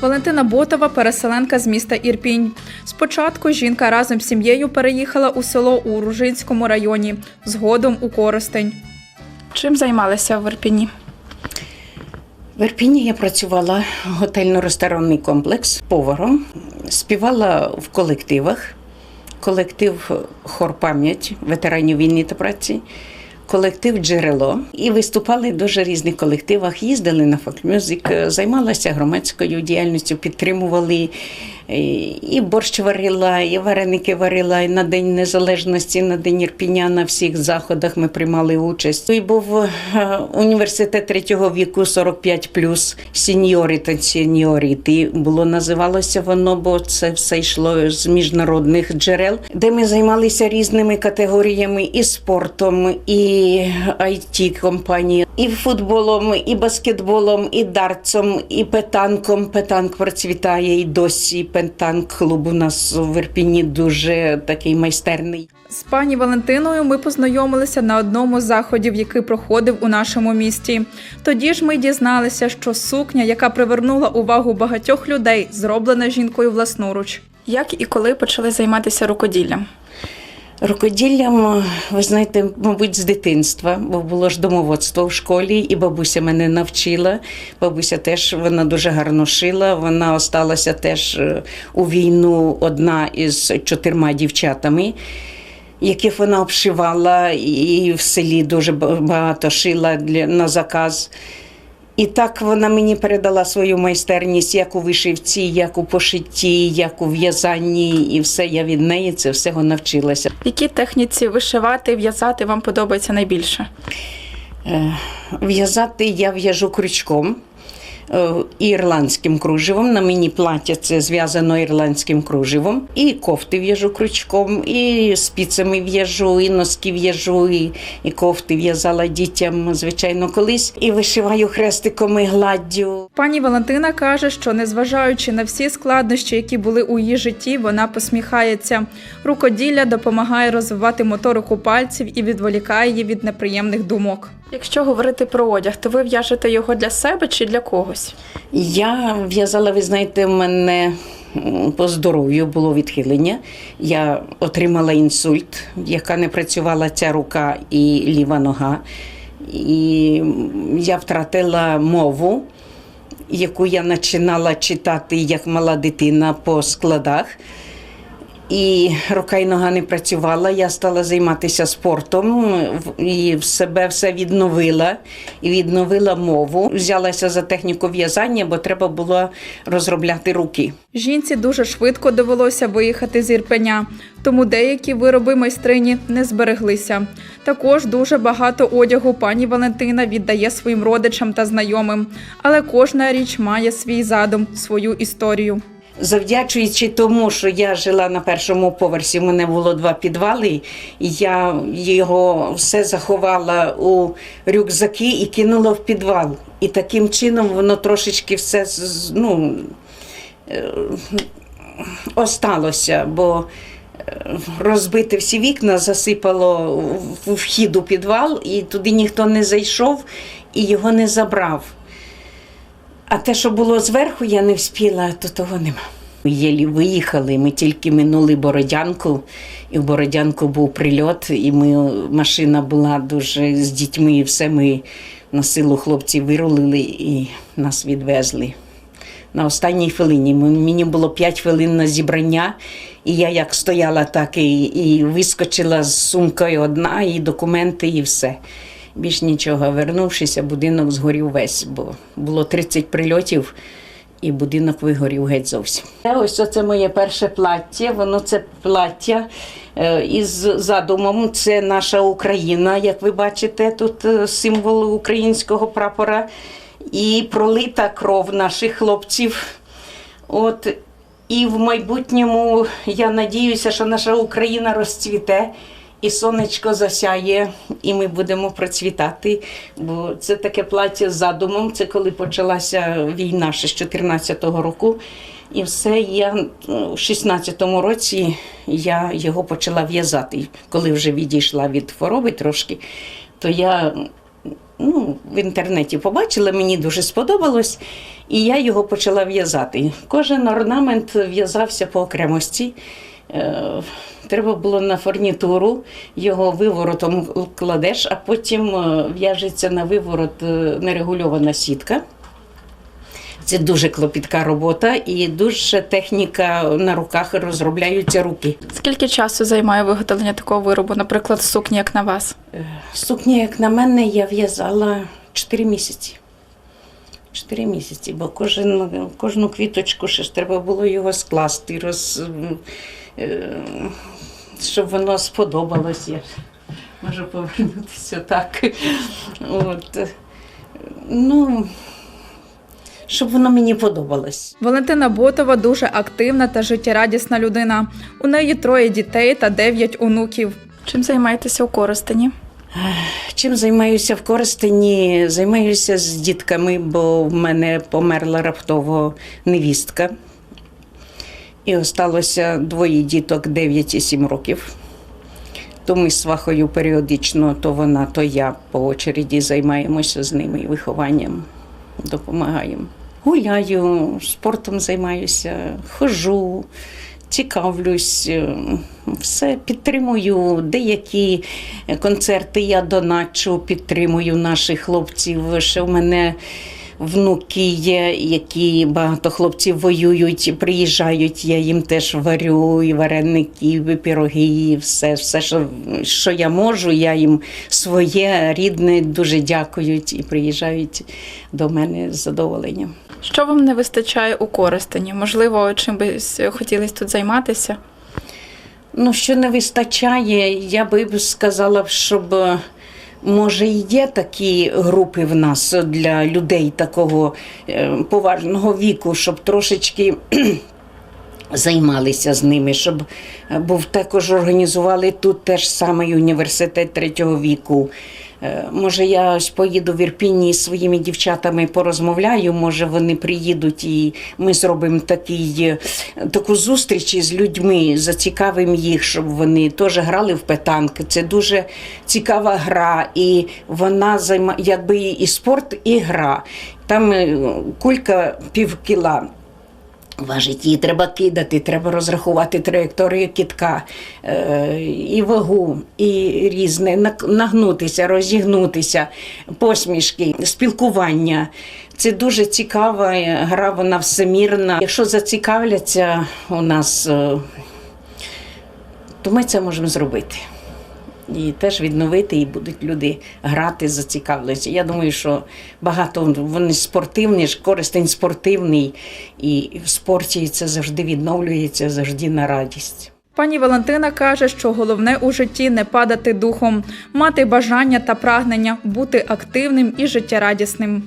Валентина Ботова переселенка з міста Ірпінь. Спочатку жінка разом з сім'єю переїхала у село у Ружинському районі, згодом у Коростень. Чим займалися в Ірпіні? В Ірпіні я працювала готельно-ресторанний комплекс поваром, співала в колективах. Колектив Хор пам'ять ветеранів війни та праці, колектив Джерело. І виступали в дуже різних колективах, їздили на фольк-мюзик, займалася громадською діяльністю, підтримували. І борщ варила, і вареники варила, і на День Незалежності, на День Ірпіня, на всіх заходах ми приймали участь. І був е, університет третього віку 45+, плюс сеньори та сеньоріти. Було називалося воно, бо це все йшло з міжнародних джерел, де ми займалися різними категоріями і спортом, і it компанії, і футболом, і баскетболом, і дартсом, і петанком. Петанк процвітає і досі. Петанк клуб у нас в Ірпіні дуже такий майстерний. З пані Валентиною ми познайомилися на одному з заходів, який проходив у нашому місті. Тоді ж ми дізналися, що сукня, яка привернула увагу багатьох людей, зроблена жінкою власноруч. Як і коли почали займатися рукоділлям? Рукоділлям, ви знаєте, мабуть, з дитинства, бо було ж домоводство в школі, і бабуся мене навчила. Бабуся теж вона дуже гарно шила. Вона осталася теж е, у війну одна із чотирма дівчатами, яких вона обшивала, і в селі дуже багато шила для, на заказ. І так вона мені передала свою майстерність як у вишивці, як у пошитті, як у в'язанні, і все я від неї це всього навчилася. Які техніці вишивати, в'язати вам подобається найбільше? Е, В'язати я в'яжу крючком. Е, ірландським кружевом. На мені плаття це зв'язано ірландським кружевом. І кофти в'яжу крючком, і спицями в'яжу, і носки в'яжу, і, і кофти в'язала дітям, звичайно, колись. І вишиваю хрестиком і гладдю. Пані Валентина каже, що незважаючи на всі складнощі, які були у її житті, вона посміхається. Рукоділля допомагає розвивати моторику пальців і відволікає її від неприємних думок. Якщо говорити про одяг, то ви в'яжете його для себе чи для когось? Я в'язала, ви знаєте, в мене по здоров'ю було відхилення. Я отримала інсульт, яка не працювала ця рука і ліва нога. І я втратила мову, яку я починала читати як мала дитина по складах. І рука і нога не працювала. Я стала займатися спортом і в себе все відновила і відновила мову. Взялася за техніку в'язання, бо треба було розробляти руки. Жінці дуже швидко довелося виїхати з Ірпеня, тому деякі вироби майстрині не збереглися. Також дуже багато одягу пані Валентина віддає своїм родичам та знайомим, але кожна річ має свій задум, свою історію. Завдячуючи тому, що я жила на першому поверсі, в мене було два підвали, і я його все заховала у рюкзаки і кинула в підвал. І таким чином воно трошечки все ну, е, осталося, бо е, розбити всі вікна засипало вхід у підвал, і туди ніхто не зайшов і його не забрав. А те, що було зверху, я не вспіла, то того нема. Єлі виїхали, ми тільки минули Бородянку, і в Бородянку був прильот, і ми, машина була дуже з дітьми, і все ми на силу хлопці вирулили і нас відвезли. На останній хвилині мені було 5 хвилин на зібрання, і я як стояла, так і, і вискочила з сумкою одна, і документи, і все. Більш нічого. Вернувшися, будинок згорів весь, бо було 30 прильотів, і будинок вигорів геть зовсім. Е, Ось це моє перше плаття. Воно це плаття е, із задумом. Це наша Україна, як ви бачите, тут е, символ українського прапора. І пролита кров наших хлопців. От і в майбутньому я надіюся, що наша Україна розцвіте. І сонечко засяє, і ми будемо процвітати. Бо це таке плаття з задумом. Це коли почалася війна ще з 14-го року. І все я у 16-му році я його почала в'язати. Коли вже відійшла від хвороби трошки, то я ну, в інтернеті побачила, мені дуже сподобалось, і я його почала в'язати. Кожен орнамент в'язався по окремості. Е, Треба було на фурнітуру, його виворотом кладеш, а потім е, в'яжеться на виворот е, нерегульована сітка. Це дуже клопітка робота і дуже техніка на руках розробляються руки. Скільки часу займає виготовлення такого виробу, наприклад, сукні, як на вас? Сукня, як на мене, я в'язала 4 місяці. 4 місяці, бо кожен, кожну квіточку ще ж треба було його скласти, роз, щоб воно сподобалось. Я можу повернутися так. От. Ну, щоб воно мені подобалось. Валентина Ботова дуже активна та життєрадісна людина. У неї троє дітей та дев'ять онуків. Чим займаєтеся у Коростені? Чим займаюся в Коростені? Займаюся з дітками, бо в мене померла раптово невістка. І осталося двоє діток 9 і 7 років. То ми з свахою періодично, то вона, то я по очереді займаємося з ними вихованням, допомагаємо. Гуляю, спортом займаюся, хожу, цікавлюсь, е, все підтримую. Деякі концерти я доначу, підтримую наших хлопців. Ще в мене внуки є, які багато хлопців воюють, приїжджають, я їм теж варю і вареники, і пироги, і все, все що, що я можу, я їм своє рідне дуже дякують і приїжджають до мене з задоволенням. Що вам не вистачає у Коростені? Можливо, чим би хотілося тут займатися? Ну, що не вистачає, я би сказала, щоб може і є такі групи в нас для людей такого е, поважного віку, щоб трошечки. Займалися з ними, щоб е, був також організували тут теж самий університет третього віку. Е, Може, я ось поїду в Ірпіні з своїми дівчатами порозмовляю. Може, вони приїдуть і ми зробимо такий, е, таку зустріч із людьми, зацікавимо їх, щоб вони теж грали в петанк. Це дуже цікава гра, і вона займа якби і спорт, і гра. Там е, кулька пів кіла. Важить її треба кидати, треба розрахувати траєкторію кітка, е, і вагу, і різне, нагнутися, розігнутися, посмішки, спілкування. Це дуже цікава е, гра, вона всемірна. Якщо зацікавляться у нас, е, то ми це можемо зробити. І теж відновити, і будуть люди грати, зацікавлюються. Я думаю, що багато вони спортивні, ж користень спортивний, і в спорті це завжди відновлюється, завжди на радість. Пані Валентина каже, що головне у житті не падати духом, мати бажання та прагнення бути активним і життєрадісним.